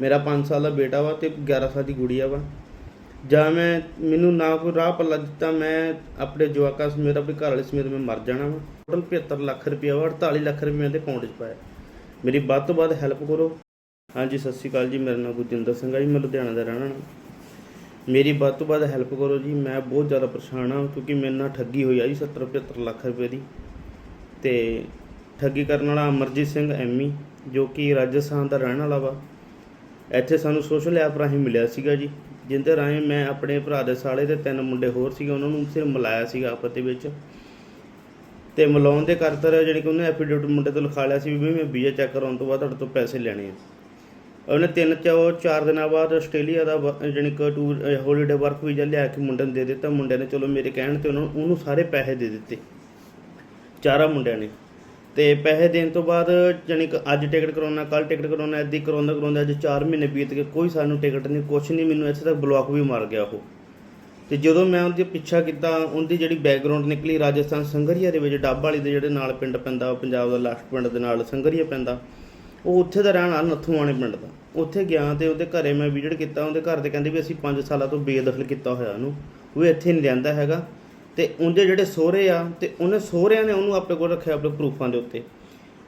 ਮੇਰਾ 5 ਸਾਲ ਦਾ ਬੇਟਾ ਵਾ ਤੇ 11 ਸਾਲ ਦੀ ਗੁੜੀਆ ਵਾ। ਜਾਂ ਮੈਂ, ਮੈਨੂੰ ਨਾ ਕੋਈ ਰਾਹ ਪੱਲਾ ਦਿੱਤਾ, ਮੈਂ ਆਪਣੇ ਜਵਾਕਾਂ ਸਮੇਤ, ਆਪਣੇ ਘਰ ਵਾਲੇ ਸਮੇਤ ਮੈਂ ਮਰ ਜਾਣਾ ਵਾ। ਟੋਟਲ 75 ਲੱਖ ਰੁਪਇਆ ਵਾ 48 ਲੱਖ ਰੁਪਏ ਮੇਰੇ ਅਕਾਊਂਟ 'ਚ ਪਾਇਆ। ਮੇਰੀ ਵੱਧ ਤੋਂ ਵੱਧ ਹੈਲਪ ਕਰੋ। ਹਾਂਜੀ, ਸਤਿ ਸ਼੍ਰੀ ਅਕਾਲ ਜੀ, ਮੇਰਾ ਨਾਮ ਗੁਰਜਿੰਦਰ ਸਿੰਘ ਹੈ ਜੀ, ਮੈਂ ਲੁਧਿਆਣਾ ਦਾ ਰਹਿਣ ਵਾਲਾ। ਮੇਰੀ ਵੱਧ ਤੋਂ ਵੱਧ ਹੈਲਪ ਕਰੋ ਜੀ, ਮੈਂ ਬਹੁਤ ਜ਼ਿਆਦਾ ਪਰੇਸ਼ਾਨ ਹਾਂ ਕਿਉਂਕਿ ਮੇਰੇ ਨਾਲ ਠੱਗੀ ਹੋਈ ਆ ਜੀ 70 75 ਲੱਖ ਰੁਪਏ ਦੀ। ਤੇ ਠੱਗੀ ਕਰਨ ਵਾਲਾ ਅਮਰਜੀਤ ਸਿੰਘ ਐਮੀ ਜੋ ਕਿ ਰਾਜਸਥਾਨ ਦਾ ਰਹਿਣ ਵਾਲਾ ਵਾ। ਇੱਥੇ ਸਾਨੂੰ ਸੋਸ਼ਲ ਐਪ ਰਾਹੀਂ ਮਿਲਿਆ ਸੀਗਾ ਜੀ, ਜਿੰਦੇ ਰਾਹੀਂ ਮੈਂ ਆਪਣੇ ਭਰਾ ਦੇ ਸਾਲੇ ਦੇ ਤਿੰਨ ਮੁੰਡੇ ਹੋਰ ਸੀਗੇ, ਉਹਨਾਂ ਨੂੰ ਸਿਰ ਮਿਲਾਇਆ ਸੀਗਾ ਆਪਸ ਦੇ ਵਿੱਚ। ਤੇ ਮਿਲਾਉਣ ਦੇ ਕਰਤਰ ਜਿਹੜੀ ਕਿ ਉਹਨੇ ਐਫੀਡੇਵਿਟ ਮੁੰਡੇ ਤੋਂ ਲਿਖਾ ਲਿਆ ਸੀ ਵੀ ਮੈਂ ਵੀਜ਼ਾ ਚੈੱਕ ਕਰਾਉਣ ਤੋਂ ਬਾਅਦ ਤੁਹਾਡੇ ਤੋਂ ਪੈਸੇ ਲੈਣੇ ਆ। ਉਹਨੇ ਤਿੰਨ ਚੋ ਚਾਰ ਦਿਨਾਂ ਬਾਅਦ ਆਸਟ੍ਰੇਲੀਆ ਦਾ ਵ- ਜਾਣੀ ਕਿ ਟੂਰ ਹੌਲੀਡੇ ਵਰਕ ਵੀਜ਼ਾ ਲਿਆ ਕੇ ਮੁੰਡੇ ਨੂੰ ਦੇ ਦਿੱਤਾ। ਮੁੰਡੇ ਨੇ ਚਲੋ ਮੇਰੇ ਕਹਿਣ ਤੇ ਉਹਨਾਂ ਨੂੰ, ਉਹਨੂੰ ਸਾਰੇ ਪੈਸੇ ਦੇ ਦਿੱਤੇ। ਚਾਰਾਂ ਮੁੰਡਿਆਂ ਨੇ। ਤੇ ਪੈਸੇ ਦੇਣ ਤੋਂ ਬਾਅਦ ਜਾਣੀ ਕਿ ਅੱਜ ਟਿਕਟ ਕਰਾਉਣਾ ਕੱਲ ਟਿਕਟ ਕਰਾਉਣਾ ਐਦੀ ਕਰਾਉਂਦਾ ਕਰਾਉਂਦਾ ਅੱਜ 4 ਮਹੀਨੇ ਬੀਤ ਗਏ, ਕੋਈ ਸਾਨੂੰ ਟਿਕਟ ਨਹੀਂ, ਕੁਛ ਨਹੀਂ, ਮੈਨੂੰ ਇੱਥੇ ਤੱਕ ਬਲੌਕ ਵੀ ਮਾਰ ਗਿਆ ਉਹ। ਤੇ ਜਦੋਂ ਮੈਂ ਉਹਦੀ ਪਿੱਛਾ ਕੀਤਾ, ਉਹਦੀ ਜਿਹੜੀ ਬੈਕਗ੍ਰਾਉਂਡ ਨਿਕਲੀ ਰਾਜਸਥਾਨ ਸੰਗਰੀਆ ਦੇ ਵਿੱਚ, ਡੱਬ ਵਾਲੀ ਦੇ ਜਿਹੜੇ ਨਾਲ ਪਿੰਡ ਪੈਂਦਾ ਪੰਜਾਬ ਦਾ ਲਾਸਟ ਪਿੰਡ ਦੇ ਨਾਲ ਸੰਗਰੀਆ ਪੈਂਦਾ, ਉਹ ਉੱਥੇ ਦਾ ਰਹਿਣ ਵਾਲਾ ਨੱਥੂ ਨੱਥੂਆਣੇ ਪਿੰਡ ਦਾ। ਉੱਥੇ ਗਿਆ ਤੇ ਉਹਦੇ ਘਰੇ ਮੈਂ ਵਿਜ਼ਿਟ ਕੀਤਾ, ਉਹਦੇ ਘਰ ਦੇ ਕਹਿੰਦੇ ਵੀ ਅਸੀਂ 5 ਸਾਲਾਂ ਤੋਂ ਬੇਦਖਲ ਕੀਤਾ ਹੋਇਆ ਉਹਨੂੰ, ਉਹ ਇੱਥੇ ਨਹੀਂ ਰਹਿੰਦਾ ਹੈਗਾ। ਤੇ ਉਹਦੇ ਜਿਹੜੇ ਸਹੁਰੇ ਆ ਤੇ ਉਹਨੇ ਸਹੁਰਿਆਂ ਨੇ ਉਹਨੂੰ ਆਪਣੇ ਕੋਲ ਰੱਖਿਆ ਆਪਣੇ ਪ੍ਰੂਫਾਂ ਦੇ ਉੱਤੇ।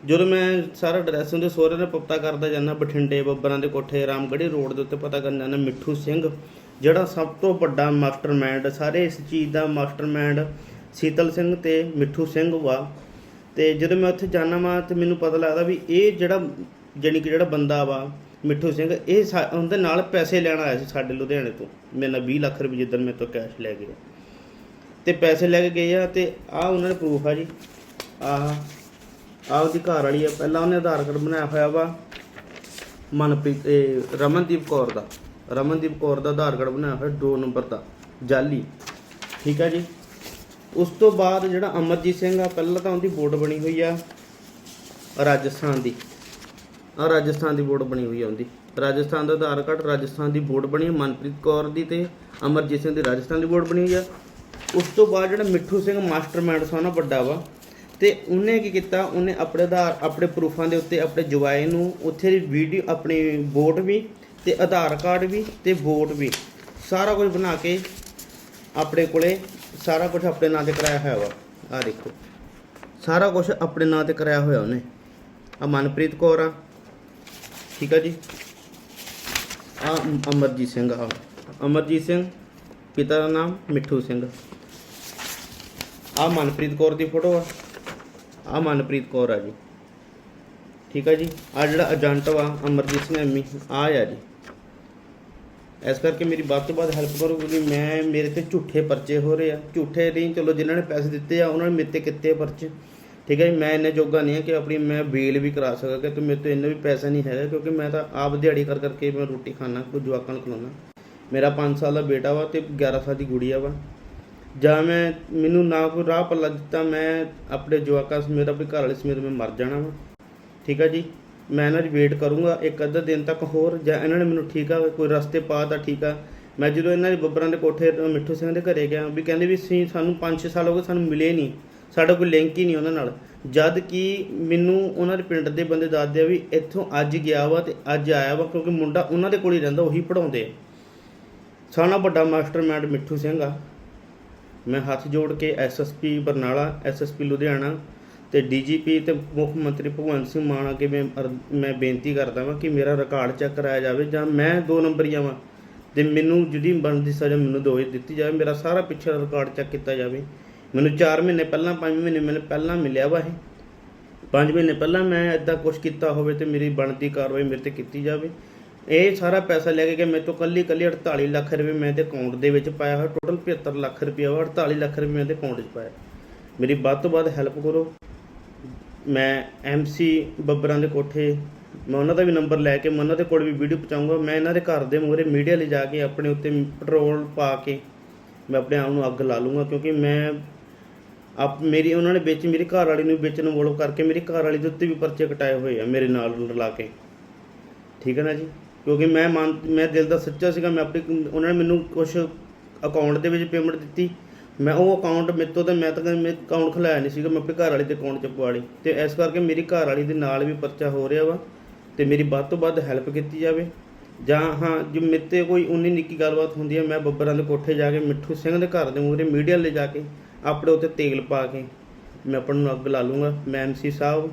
ਜਦੋਂ ਮੈਂ ਸਾਰਾ ਐਡਰੈਸ ਉਹਦੇ ਸਹੁਰੇ ਦਾ ਪਤਾ ਕਰਦਾ ਜਾਂਦਾ, ਬਠਿੰਡੇ, ਬੱਬਰਾਂ ਦੇ ਕੋਠੇ, ਰਾਮਗੜ੍ਹੀ ਰੋਡ ਦੇ ਉੱਤੇ ਪਤਾ ਕਰਨ ਜਾਂਦਾ, ਮਿੱਠੂ ਸਿੰਘ, ਜਿਹੜਾ ਸਭ ਤੋਂ ਵੱਡਾ ਮਾਸਟਰਮਾਈਂਡ ਸਾਰੇ ਇਸ ਚੀਜ਼ ਦਾ ਮਾਸਟਰਮਾਈਂਡ ਸੀਤਲ ਸਿੰਘ ਤੇ ਮਿੱਠੂ ਸਿੰਘ ਵਾ। ਤੇ ਜਦੋਂ ਮੈਂ ਉੱਥੇ ਜਾਣਾ ਵਾਂ ਤੇ ਮੈਨੂੰ ਪਤਾ ਲੱਗਦਾ ਵੀ ਇਹ ਜਿਹੜਾ, ਜਾਣੀ ਕਿ ਜਿਹੜਾ ਬੰਦਾ ਵਾ, ਮਿੱਠੂ ਸਿੰਘ, ਇਹ ਸਾ- ਉਹਦੇ ਨਾਲ ਪੈਸੇ ਲੈਣ ਆਇਆ ਸੀ ਸਾਡੇ ਲੁਧਿਆਣੇ ਤੋਂ। ਮੇਰੇ ਨਾਲ 20 ਲੱਖ ਰੁਪਏ ਜਿੱਦਣ ਮੇਰੇ ਤੋਂ ਕੈਸ਼ ਲੈ ਗਿਆ ਤੇ ਪੈਸੇ ਲੈ ਕੇ ਗਏ ਆ ਤੇ ਆ ਉਹਨਾਂ ਨੇ ਪ੍ਰੂਫ ਆ ਜੀ। ਆਹ ਆਹ ਉਹਦੀ ਘਰ ਵਾਲੀ ਆ। ਪਹਿਲਾਂ ਉਹਨੇ ਆਧਾਰ ਕਾਰਡ ਬਣਾਇਆ ਹੋਇਆ ਵਾ, ਮਨਪ੍ਰੀਤ, ਇਹ ਰਮਨਦੀਪ ਕੌਰ ਦਾ। ਰਮਨਦੀਪ ਕੌਰ ਦਾ ਆਧਾਰ ਕਾਰਡ ਬਣਾਇਆ ਹੋਇਆ 2 ਨੰਬਰ ਦਾ, ਜਾਲੀ। ਠੀਕ ਆ ਜੀ? ਉਸ ਤੋਂ ਬਾਅਦ ਜਿਹੜਾ ਅਮਰਜੀਤ ਸਿੰਘ ਆ, ਪਹਿਲਾਂ ਤਾਂ ਉਹਦੀ ਵੋਟ ਬਣੀ ਹੋਈ ਆ ਰਾਜਸਥਾਨ ਦੀ। ਆ ਰਾਜਸਥਾਨ ਦੀ ਵੋਟ ਬਣੀ ਹੋਈ ਆ ਉਹਦੀ। ਰਾਜਸਥਾਨ ਦਾ ਆਧਾਰ ਕਾਰਡ, ਰਾਜਸਥਾਨ ਦੀ ਬੋਰਡ ਬਣੀ ਮਨਪ੍ਰੀਤ ਕੌਰ ਦੀ ਤੇ ਅਮਰਜੀਤ ਸਿੰਘ ਦੀ ਰਾਜਸਥਾਨ ਦੀ ਵੋਟ ਬਣੀ ਹੋਈ ਆ। ਉਸ ਤੋਂ ਬਾਅਦ ਜਿਹੜਾ ਮਿੱਠੂ ਸਿੰਘ ਮਾਸਟਰਮਾਈਂਡ ਉਹਨਾਂ ਵੱਡਾ ਵਾ। ਤੇ ਉਹਨੇ ਕੀ ਕੀਤਾ, ਉਹਨੇ ਆਪਣੇ ਆਧਾਰ, ਆਪਣੇ ਪ੍ਰੂਫਾਂ ਦੇ ਉੱਤੇ ਆਪਣੇ ਜਵਾਏ ਨੂੰ, ਉੱਥੇ ਦੀ ਵੀਡੀਓ ਆਪਣੀ ਵੋਟ ਵੀ ਤੇ ਆਧਾਰ ਕਾਰਡ ਵੀ ਤੇ ਵੋਟ ਵੀ। ਸਾਰਾ ਕੁਝ ਬਣਾ ਕੇ ਆਪਣੇ ਕੋਲੇ ਸਾਰਾ ਕੁਝ ਆਪਣੇ ਨਾਂ ਤੇ ਕਰਾਇਆ ਹੋਇਆ ਵਾ। ਆ ਦੇਖੋ। ਸਾਰਾ ਕੁਝ ਆਪਣੇ ਨਾਂ ਤੇ ਕਰਾਇਆ ਹੋਇਆ ਉਹਨੇ। ਆ ਮਨਪ੍ਰੀਤ ਕੌਰ ਆ। ਠੀਕ ਆ ਜੀ। ਆ ਅਮਰਜੀਤ ਸਿੰਘ ਆ। ਅਮਰਜੀਤ ਸਿੰਘ, ਪਿਤਾ ਦਾ ਨਾਮ ਮਿੱਠੂ ਸਿੰਘ। ਆ ਮਨਪ੍ਰੀਤ ਕੌਰ ਦੀ ਫੋਟੋ ਆ। ਆ ਮਨਪ੍ਰੀਤ ਕੌਰ ਆ ਜੀ। ਠੀਕ ਆ ਜੀ? ਆ ਜਿਹੜਾ ਏਜੰਟ ਵਾ, ਅਮਰਜੀਤ ਸਿੰਘ ਐਮੀ ਆ ਆ ਜੀ। ਇਸ ਕਰਕੇ ਮੇਰੀ ਵੱਧ ਤੋਂ ਵੱਧ ਹੈਲਪ ਕਰੋ ਕਿਉਂਕਿ ਮੈਂ, ਮੇਰੇ ਤੇ ਝੂਠੇ ਪਰਚੇ ਹੋ ਰਹੇ ਆ। ਝੂਠੇ ਨਹੀਂ, ਚਲੋ ਜਿਨ੍ਹਾਂ ਨੇ ਪੈਸੇ ਦਿੱਤੇ ਆ, ਉਹਨਾਂ ਨੇ ਮੇਰੇ ਤੇ ਕਿੱਤੇ ਪਰਚੇ। ਠੀਕ ਹੈ ਜੀ? ਮੈਂ ਇੰਨੇ ਜੋਗਾ ਨਹੀਂ ਹੈ ਕਿ ਆਪਣੀ ਮੈਂ ਬੇਲ ਵੀ ਕਰਾ ਸਕਾਂ ਕਿਉਂਕਿ ਮੇਰੇ ਤੋਂ ਇੰਨਾ ਵੀ ਪੈਸਾ ਨਹੀਂ ਹੈਗਾ ਕਿਉਂਕਿ ਮੈਂ ਤਾਂ ਆਪ ਦਿਹਾੜੀ ਕਰ ਕਰਕੇ ਮੈਂ ਰੋਟੀ ਖਾਣਾ ਕੋਈ ਜਵਾਕਾਂ ਨੂੰ ਖਿਲਾਉਣਾ ਮੇਰਾ 5 ਸਾਲ ਦਾ ਬੇਟਾ ਵਾ ਤੇ 11 ਸਾਲ ਦੀ ਗੁੜੀਆ ਵਾ। ਜਾਂ ਮੈਂ, ਮੈਨੂੰ ਨਾ ਕੋਈ ਰਾਹ ਪੱਲਾ ਦਿੱਤਾ, ਮੈਂ ਆਪਣੇ ਜਵਾਕਾਂ ਸਮੇਤ ਆਪਣੇ ਘਰ ਵਾਲੇ ਸਮੇਤ ਮੈਂ ਮਰ ਜਾਣਾ ਵਾ। ਠੀਕ ਆ ਜੀ? ਮੈਂ ਇਹਨਾਂ ਦੀ ਵੇਟ ਕਰੂੰਗਾ, ਇੱਕ ਅੱਧਾ ਦਿਨ ਤੱਕ ਹੋਰ, ਜਾਂ ਇਹਨਾਂ ਨੇ ਮੈਨੂੰ ਠੀਕ ਆ, ਕੋਈ ਰਸਤੇ ਪਾ ਤਾਂ ਠੀਕ ਆ। ਮੈਂ ਜਦੋਂ ਇਹਨਾਂ ਦੇ ਬੱਬਰਾਂ ਦੇ ਕੋਠੇ, ਮਿੱਠੂ ਸਿੰਘ ਦੇ ਘਰੇ ਗਿਆ, ਵੀ ਕਹਿੰਦੇ ਵੀ ਅਸੀਂ ਸਾਨੂੰ 5-6 ਸਾਲ ਹੋ ਗਏ, ਸਾਨੂੰ ਮਿਲੇ ਨਹੀਂ। ਸਾਡਾ ਕੋਈ ਲਿੰਕ ਹੀ ਨਹੀਂ ਉਹਨਾਂ ਨਾਲ। ਜਦ ਕਿ ਮੈਨੂੰ ਉਹਨਾਂ ਦੇ ਪਿੰਡ ਦੇ ਬੰਦੇ ਦੱਸਦੇ ਆ ਵੀ ਇੱਥੋਂ ਅੱਜ ਗਿਆ ਵਾ ਤੇ ਅੱਜ ਆਇਆ ਵਾ, ਕਿਉਂਕਿ ਮੁੰਡਾ ਉਹਨਾਂ ਦੇ ਕੋਲ ਹੀ ਰਹਿੰਦਾ, ਉਹੀ ਪੜਾਉਂਦੇ ਆ। ਸਾਡਾ ਵੱਡਾ ਮਾਸਟਰਮਾਈਂਡ ਮਿੱਠੂ ਸਿੰਘ ਆ। ਮੈਂ ਹੱਥ ਜੋੜ ਕੇ ਐਸਐਸਪੀ ਬਰਨਾਲਾ ਐਸਐਸਪੀ ਲੁਧਿਆਣਾ ਤੇ ਡੀਜੀਪੀ ਤੇ ਮੁੱਖ ਮੰਤਰੀ ਭਗਵੰਤ ਸਿੰਘ ਮਾਨ ਅੱਗੇ ਮੈਂ ਮੈਂ ਬੇਨਤੀ ਕਰਦਾ ਵਾਂ ਕਿ ਮੇਰਾ ਰਿਕਾਰਡ ਚੈੱਕ ਕਰਾਇਆ ਜਾਵੇ ਜਾਂ ਮੈਂ ਦੋ ਨੰਬਰੀਆ ਵਾਂ ਤੇ ਮੈਨੂੰ ਜਿਹੜੀ ਬਣਦੀ ਸਜ਼ਾ ਮੈਨੂੰ ਦੋ ਦਿੱਤੀ ਜਾਵੇ, ਮੇਰਾ ਸਾਰਾ ਪਿੱਛੇ ਰਿਕਾਰਡ ਚੈੱਕ ਕੀਤਾ ਜਾਵੇ। ਮੈਨੂੰ 4 ਮਹੀਨੇ ਪਹਿਲਾਂ 5 ਮਹੀਨੇ ਮੈਨੂੰ ਪਹਿਲਾਂ ਮਿਲਿਆ ਵਾ ਇਹ। 5 ਮਹੀਨੇ ਪਹਿਲਾਂ ਮੈਂ ਇਦਾਂ ਕੁਝ ਕੀਤਾ ਹੋਵੇ ਤੇ ਮੇਰੀ ਬਣਦੀ ਕਾਰਵਾਈ ਮੇਰੇ ਤੇ ਕੀਤੀ ਜਾਵੇ। ਇਹ ਸਾਰਾ ਪੈਸਾ ਲੈ ਕੇ ਗਿਆ ਮੇਰੇ ਤੋਂ ਕੱਲੀ ਕੱਲੀ 48 ਲੱਖ ਰੁਪਏ ਮੈਂ ਤੇ ਅਕਾਊਂਟ ਦੇ ਵਿੱਚ ਪਾਇਆ ਹੋਇਆ ਟੋਟਲ 75 ਲੱਖ ਰੁਪਏ ਵਾ 48 ਲੱਖ ਰੁਪਏ ਮੈਂ ਤੇ ਅਕਾਊਂਟ 'ਚ ਪਾਇਆ। ਮੇਰੀ ਵੱਧ ਤੋਂ ਵੱਧ ਹੈਲਪ ਕਰੋ। ਮੈਂ ਐਮਸੀ ਬੱਬਰਾਂ ਦੇ ਕੋਠੇ, ਮੈਂ ਉਹਨਾਂ ਦਾ ਵੀ ਨੰਬਰ ਲੈ ਕੇ, ਮੈਂ ਉਹਨਾਂ ਦੇ ਕੋਲ ਵੀ ਵੀਡੀਓ ਪਹੁੰਚਾਊਂਗਾ। ਮੈਂ ਇਹਨਾਂ ਦੇ ਘਰ ਦੇ ਮੂਹਰੇ ਮੀਡੀਆ ਲਈ ਜਾ ਕੇ ਆਪਣੇ ਉੱਤੇ ਪੈਟਰੋਲ ਪਾ ਕੇ ਮੈਂ ਆਪਣੇ ਆਪ ਨੂੰ ਅੱਗ ਲਾ ਲੂੰਗਾ ਕਿਉਂਕਿ ਮੈਂ ਆਪ ਮੇਰੀ, ਉਹਨਾਂ ਨੇ ਵਿੱਚ, ਮੇਰੀ ਘਰ ਵਾਲੀ ਨੂੰ ਵਿੱਚ ਇਨਵੋਲਵ ਕਰਕੇ ਮੇਰੀ ਘਰ ਵਾਲੀ ਦੇ ਉੱਤੇ ਵੀ ਪਰਚੇ ਕਟਾਏ ਹੋਏ ਆ, ਮੇਰੇ ਨਾਲ ਰਲਾ ਕੇ। ਠੀਕ ਹੈ ਨਾ ਜੀ? ਕਿਉਂਕਿ ਮੈਂ ਮਨ, ਮੈਂ ਦਿਲ ਦਾ ਸੱਚਾ ਸੀਗਾ, ਮੈਂ ਆਪਣੀ, ਉਹਨਾਂ ਨੇ ਮੈਨੂੰ ਕੁਝ ਅਕਾਊਂਟ ਦੇ ਵਿੱਚ ਪੇਮੈਂਟ ਦਿੱਤੀ। ਮੈਂ ਉਹ ਅਕਾਊਂਟ ਮੇਰੇ ਤੋਂ ਤਾਂ ਮੈਂ ਤਾਂ ਮੇਰੇ ਅਕਾਊਂਟ ਖੁਲਾਇਆ ਨਹੀਂ ਸੀਗਾ, ਮੈਂ ਆਪਣੇ ਘਰ ਵਾਲੀ ਦੇ ਅਕਾਊਂਟ 'ਚ ਪਵਾ ਲਈ ਤੇ ਇਸ ਕਰਕੇ ਮੇਰੀ ਘਰ ਵਾਲੀ ਦੇ ਨਾਲ ਵੀ ਪਰਚਾ ਹੋ ਰਿਹਾ ਵਾ, ਤੇ ਮੇਰੀ ਵੱਧ ਤੋਂ ਵੱਧ ਹੈਲਪ ਕੀਤੀ ਜਾਵੇ। ਜਾਂ ਹਾਂ, ਜੇ ਮੇਰੇ ਤੇ ਕੋਈ ਉਨੀ ਨਿੱਕੀ ਗੱਲਬਾਤ ਹੁੰਦੀ ਹੈ ਮੈਂ ਬੱਬਰਾਂ ਦੇ ਕੋਠੇ ਜਾ ਕੇ, ਮਿੱਠੂ ਸਿੰਘ ਦੇ ਘਰ ਦੇ ਮੂਹਰੇ ਮੀਡੀਆ ਲੈ ਜਾ ਕੇ, ਆਪਣੇ ਉੱਤੇ ਤੇਲ ਪਾ ਕੇ, ਮੈਂ ਆਪਣ ਨੂੰ ਅੱਗ ਲਾ ਲੂੰਗਾ। ਮੈਂ ਐਮਸੀ ਸਾਹਿਬ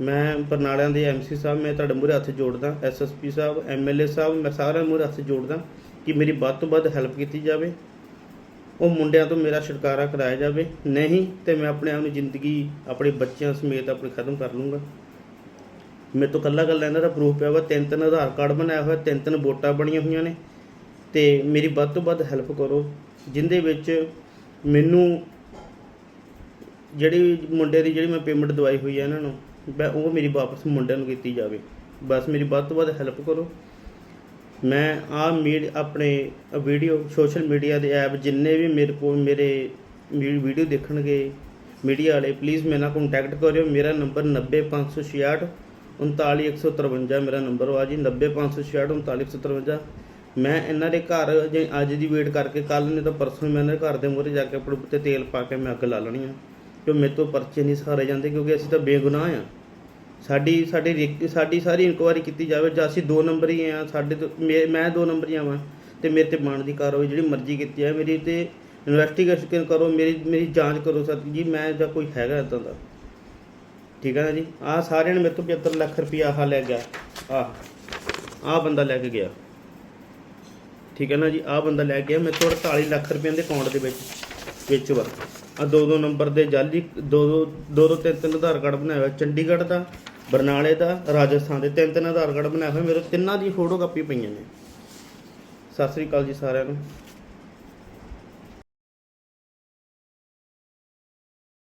ਮੈਂ ਬਰਨਾਲਿਆਂ ਦੇ ਐਮਸੀ ਸਾਹਿਬ, ਮੈਂ ਤੁਹਾਡੇ ਮੂਹਰੇ ਹੱਥ ਜੋੜਦਾ ਐਸਐਸਪੀ ਸਾਹਿਬ ਐਮਐਲਏ ਸਾਹਿਬ, ਮੈਂ ਸਾਰਿਆਂ ਮੂਹਰੇ ਹੱਥ ਜੋੜਦਾ ਕਿ ਮੇਰੀ ਵੱਧ ਤੋਂ ਵੱਧ ਹੈਲਪ ਕੀਤੀ ਜਾਵੇ, ਉਹ ਮੁੰਡਿਆਂ ਤੋਂ ਮੇਰਾ ਛੁਟਕਾਰਾ ਕਰਾਇਆ ਜਾਵੇ। ਨਹੀਂ ਤੇ ਮੈਂ ਆਪਣੇ ਆਪ ਨੂੰ ਜ਼ਿੰਦਗੀ, ਆਪਣੇ ਬੱਚਿਆਂ ਸਮੇਤ ਆਪਣੀ ਖਤਮ ਕਰ ਲੂੰਗਾ ਮੇਰੇ ਤੋਂ ਕੱਲਾ ਕੱਲਾ ਇਹਨਾਂ ਦਾ ਪ੍ਰੂਫ ਪਿਆ ਵਾ, ਤਿੰਨ ਤਿੰਨ ਆਧਾਰ ਕਾਰਡ ਬਣਾਇਆ ਹੋਇਆ ਤਿੰਨ ਤਿੰਨ ਵੋਟਾਂ ਬਣੀਆਂ ਹੋਈਆਂ ਨੇ। ਤੇ ਮੇਰੀ ਵੱਧ ਤੋਂ ਵੱਧ ਹੈਲਪ ਕਰੋ, ਜਿੰਦੇ ਵਿੱਚ ਮੈਨੂੰ ਜਿਹੜੀ ਮੁੰਡੇ ਦੀ ਜਿਹੜੀ ਮੈਂ ਪੇਮੈਂਟ ਦਵਾਈ ਹੋਈ ਹੈ ਇਹਨਾਂ ਨੂੰ ਮੈਂ ਉਹ ਮੇਰੀ ਵਾਪਸ ਮੁੰਡਿਆਂ ਨੂੰ ਕੀਤੀ ਜਾਵੇ। ਬਸ ਮੇਰੀ ਵੱਧ ਤੋਂ ਵੱਧ ਹੈਲਪ ਕਰੋ। ਮੈਂ ਆ ਮੀਡ ਆਪਣੇ ਵੀਡੀਓ ਸੋਸ਼ਲ ਮੀਡੀਆ ਦੇ ਐਪ ਜਿੰਨੇ ਵੀ ਮੇਰੇ ਕੋਲ ਮੇਰੇ ਵੀਡੀਓ ਦੇਖਣਗੇ ਮੀਡੀਆ ਵਾਲੇ ਪਲੀਜ਼ ਮੇਰੇ ਨਾਲ ਕੰਟੈਕਟ ਕਰਿਓ। ਮੇਰਾ ਨੰਬਰ 90566 39153 ਮੇਰਾ ਨੰਬਰ ਆ ਜੀ। 90566 39153 ਮੈਂ ਇਹਨਾਂ ਦੇ ਘਰ ਜੇ ਅੱਜ ਦੀ ਵੇਟ ਕਰਕੇ ਕੱਲ ਨੇ ਤਾਂ ਪਰਸੋਂ ਮੈਂ ਇਹਨਾਂ ਦੇ ਘਰ ਦੇ ਮੂਹਰੇ ਜਾ ਕੇ ਆਪਣੇ ਉੱਤੇ ਤੇਲ ਪਾ ਕੇ ਮੈਂ ਅੱਗ ਲਾ ਲੈਣੀ ਆ। ਕਿ ਮੇਰੇ ਤੋਂ ਪਰਚੇ ਨਹੀਂ ਸਹਾਰੇ ਜਾਂਦੇ ਕਿਉਂਕਿ ਅਸੀਂ ਤਾਂ ਬੇਗੁਨਾਹ ਆ ਸਾਡੀ ਸਾਡੀ ਰਿਕ- ਸਾਡੀ ਸਾਰੀ ਇਨਕੁਆਇਰੀ ਕੀਤੀ ਜਾਵੇ ਜਾਂ ਅਸੀਂ ਦੋ ਨੰਬਰ ਹੀ ਆ ਸਾਡੇ ਤੋਂ, ਮੇ- ਮੈਂ ਦੋ ਨੰਬਰ ਹੀ ਆਵਾਂ ਤੇ ਮੇਰੇ ਤੇ ਮਾਣ ਦੀ ਕਾਰਵਾਈ ਜਿਹੜੀ ਮਰਜ਼ੀ ਕੀਤੀ ਹੈ ਮੇਰੀ ਤੇ ਇਨਵੈਸਟੀਗੇਸ਼ਨ ਕਰੋ, ਮੇਰੀ ਮੇਰੀ ਜਾਂਚ ਕਰੋ ਸਰ ਜੀ, ਮੈਂ ਜਾਂ ਕੋਈ ਹੈਗਾ ਇਦਾਂ ਦਾ। ਠੀਕ ਹੈ ਨਾ ਜੀ? ਆਹ ਸਾਰਿਆਂ ਨੇ ਮੇਰੇ ਤੋਂ 75 ਲੱਖ ਰੁਪਇਆ ਆਹ ਲੈ ਗਿਆ, ਆਹ ਆਹ ਬੰਦਾ ਲੈ ਕੇ ਗਿਆ। ਠੀਕ ਹੈ ਨਾ ਜੀ? ਆਹ ਬੰਦਾ ਲੈ ਕੇ ਗਿਆ, ਮੇਰੇ ਤੋਂ 48 ਲੱਖ ਰੁਪਏ ਦੇ ਅਕਾਊਂਟ ਦੇ ਵਿੱਚ ਵਿੱਚ ਵਾ। ਆ ਦੋ ਦੋ ਨੰਬਰ ਦੇ ਜਾਲੀ ਦੋ ਦੋ ਦੋ ਦੋ ਤਿੰਨ ਤਿੰਨ ਆਧਾਰ ਕਾਰਡ ਬਣਾਇਆ ਹੋਇਆ ਚੰਡੀਗੜ੍ਹ ਦਾ, ਬਰਨਾਲੇ ਦਾ, ਰਾਜਸਥਾਨ ਦੇ ਤਿੰਨ ਤਿੰਨ ਆਧਾਰ ਕਾਰਡ ਬਣਾਏ ਹੋਏ ਮੇਰੇ ਤਿੰਨਾਂ ਦੀ ਫੋਟੋ ਕਾਪੀ ਪਈਆਂ ਨੇ। ਸਤਿ ਸ੍ਰੀ ਅਕਾਲ ਜੀ ਸਾਰਿਆਂ ਨੂੰ।